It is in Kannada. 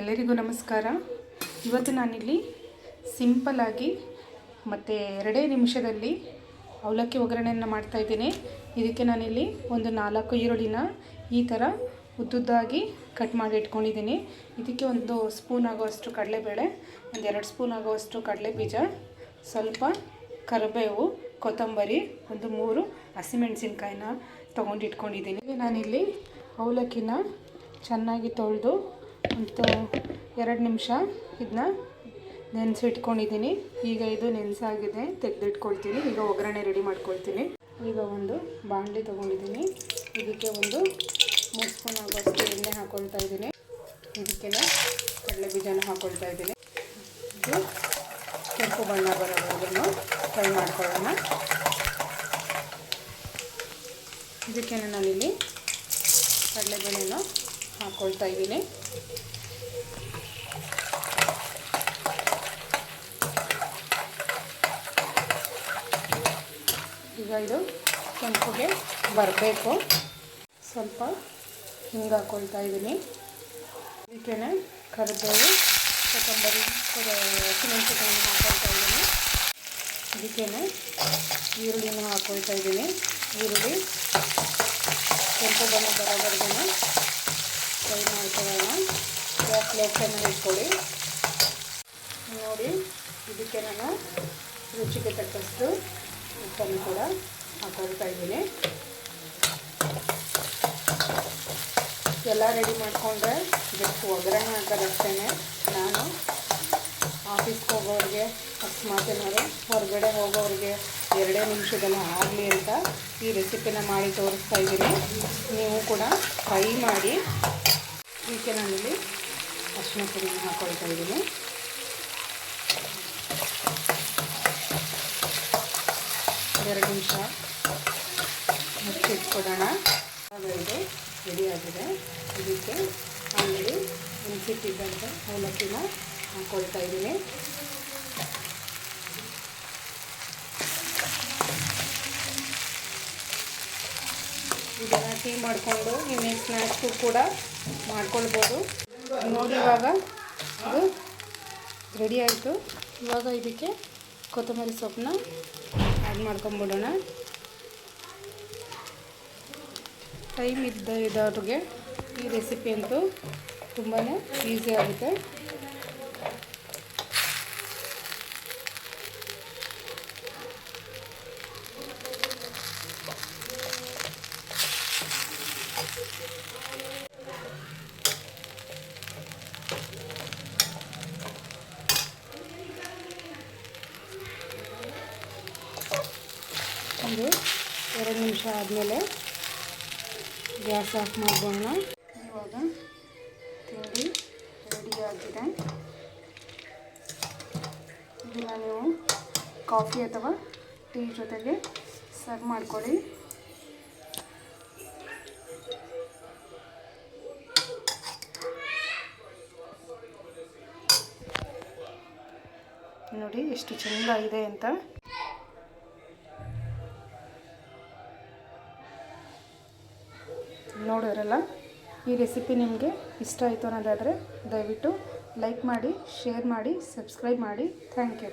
ಎಲ್ಲರಿಗೂ ನಮಸ್ಕಾರ. ಇವತ್ತು ನಾನಿಲ್ಲಿ ಸಿಂಪಲಾಗಿ ಮತ್ತು ಎರಡೇ ನಿಮಿಷದಲ್ಲಿ ಅವಲಕ್ಕಿ ಒಗ್ಗರಣೆಯನ್ನು ಮಾಡ್ತಾಯಿದ್ದೀನಿ ಇದಕ್ಕೆ ನಾನಿಲ್ಲಿ ಒಂದು ನಾಲ್ಕು ಈರುಳ್ಳಿನ ಈ ಥರ ಉದ್ದುದ್ದಾಗಿ ಕಟ್ ಮಾಡಿ ಇಟ್ಕೊಂಡಿದ್ದೀನಿ. ಇದಕ್ಕೆ ಒಂದು ಸ್ಪೂನ್ ಆಗುವಷ್ಟು ಕಡಲೆಬೇಳೆ, ಒಂದು ಎರಡು ಸ್ಪೂನ್ ಆಗುವಷ್ಟು ಕಡಲೆ ಬೀಜ ಸ್ವಲ್ಪ ಕರಿಬೇವು, ಕೊತ್ತಂಬರಿ, ಒಂದು ಮೂರು ಹಸಿಮೆಣಸಿನ್ಕಾಯಿನ ತೊಗೊಂಡಿಟ್ಕೊಂಡಿದ್ದೀನಿ. ನಾನಿಲ್ಲಿ ಅವಲಕ್ಕಿನ ಚೆನ್ನಾಗಿ ತೊಳೆದು ಒಂದು ಎರಡು ನಿಮಿಷ ಇದನ್ನ ನೆನೆಸಿಟ್ಕೊಂಡಿದ್ದೀನಿ. ಈಗ ಇದು ನೆನೆಸಾಗಿದೆ, ತೆಗೆದಿಟ್ಕೊಳ್ತೀನಿ. ಈಗ ಒಗ್ಗರಣೆ ರೆಡಿ ಮಾಡ್ಕೊಳ್ತೀನಿ. ಈಗ ಒಂದು ಬಾಂಡ್ಲಿ ತೊಗೊಂಡಿದ್ದೀನಿ. ಇದಕ್ಕೆ ಒಂದು ಮೂರು ಸ್ಪೂನ್ ಆಗೋಷ್ಟು ಎಣ್ಣೆ ಹಾಕ್ಕೊಳ್ತಾ ಇದ್ದೀನಿ. ಇದಕ್ಕೆ ಕಡಲೆ ಬೀಜನ ಹಾಕ್ಕೊಳ್ತಾ ಇದ್ದೀನಿ. ಇದು ಕೆಂಪು ಬಣ್ಣ ಬರೋವರೆಗೂ ಫ್ರೈ ಮಾಡ್ಕೊಳ್ಳೋಣ. ಇದಕ್ಕೆ ನಾನಿಲ್ಲಿ ಕಡಲೆಬೇಳೆನ ಹಾಕ್ಕೊಳ್ತಾ ಇದ್ದೀನಿ. ಈಗ ಇದು ಕೆಂಪುಗೆ ಬರಬೇಕು. ಸ್ವಲ್ಪ ಹಿಂಗೆ ಹಾಕ್ಕೊಳ್ತಾ ಇದ್ದೀನಿ. ಇದಕ್ಕೆ ಕರಿಬೇವು, ಕೊತ್ತಂಬರಿ ಹಸಿಮೆಣಸಿನಕಾಯಿನ ಹಾಕೊಳ್ತಾ ಇದ್ದೀನಿ. ಇದಕ್ಕೆ ಈರುಳ್ಳಿನ ಹಾಕೊಳ್ತಾ ಇದ್ದೀನಿ. ಈರುಳ್ಳಿ ಕೆಂಪು ಬಣ್ಣ ಬರೋವರೆಗೂ ಫ್ರೈ ಮಾಡ್ಕೊಳ್ಳೋಣ. ಗ್ಯಾಸ್ ಲೋ ಫ್ಲೇಮಲ್ಲಿ ಇಟ್ಕೊಳ್ಳಿ. ನೋಡಿ, ಇದಕ್ಕೆ ನಾನು ರುಚಿಗೆ ತಕ್ಕಷ್ಟು ಉಪ್ಪನ್ನು ಕೂಡ ಹಾಕೊಳ್ತಾ ಇದ್ದೀನಿ. ಎಲ್ಲ ರೆಡಿ ಮಾಡಿಕೊಂಡ್ರೆ ಜಸ್ಟ್ ಒಗ್ಗರಣೆ ಹಾಕೋದಷ್ಟೇ ನಾನು ಆಫೀಸ್ಗೆ ಹೋಗೋರಿಗೆ, ಅಕಸ್ಮಾತ್ ಏನಾದ್ರು ಹೊರಗಡೆ ಹೋಗೋರಿಗೆ ಎರಡೇ ನಿಮಿಷದಲ್ಲಿ ಆಗಲಿ ಅಂತ ಈ ರೆಸಿಪಿನ ಮಾಡಿ ತೋರಿಸ್ತಾ ಇದ್ದೀನಿ. ನೀವು ಕೂಡ ಫ್ರೈ ಮಾಡಿ ಅರಿಶಿನ ಪುಡಿನ ಹಾಕ್ಕೊಳ್ತಾ ಇದ್ದೀನಿ. ಎರಡು ನಿಮಿಷ ಮುಚ್ಚಿಟ್ಕೊಡೋಣ ಇದು ರೆಡಿಯಾಗಿದೆ ಇದಕ್ಕೆ ಆಮೇಲೆ ಮುಂಚಿಟ್ಟಿದ್ದಂಥ ಅವಲಕ್ಕಿನ ಹಾಕ್ಕೊಳ್ತಾ ಇದ್ದೀನಿ. ಇದನ್ನು ಟೀ ಮಾಡಿಕೊಂಡು ಇನ್ನೇನು ಸ್ನ್ಯಾಕ್ಸು ಕೂಡ ಮಾಡ್ಕೊಳ್ಬೋದು. ನೋಡಿ ಇವಾಗ ಇದು ರೆಡಿ ಆಯಿತು. ಇವಾಗ ಇದಕ್ಕೆ ಕೊತ್ತಂಬರಿ ಸೊಪ್ಪನ್ನ ಆ್ಯಡ್ ಮಾಡ್ಕೊಂಬಿಡೋಣ. ಟೈಮ್ ಇದ್ದ ಇದ್ದವ್ರಿಗೆ ಈ ರೆಸಿಪಿ ಅಂತೂ ತುಂಬಾ ಈಸಿ ಆಗುತ್ತೆ. ಒಂದು ಎರಡು ನಿಮಿಷ ಆದಮೇಲೆ ಗ್ಯಾಸ್ ಆಫ್ ಮಾಡ್ಬೋಣ ಇವಾಗ ತಿಂಡಿ ರೆಡಿಯಾಗಿದೆ ಇದನ್ನು ನೀವು ಕಾಫಿ ಅಥವಾ ಟೀ ಜೊತೆಗೆ ಸರ್ವ್ ಮಾಡ್ಕೊಳ್ಳಿ. ನೋಡಿ, ಎಷ್ಟು ಚೆಂದ ಇದೆ ಅಂತ. ನೋಡೋರಲ್ಲ ಈ ರೆಸಿಪಿ ನಿಮಗೆ ಇಷ್ಟ ಆಯಿತು ಅನ್ನೋದಾದರೆ ದಯವಿಟ್ಟು ಲೈಕ್ ಮಾಡಿ ಶೇರ್ ಮಾಡಿ ಸಬ್ಸ್ಕ್ರೈಬ್ ಮಾಡಿ. Thank you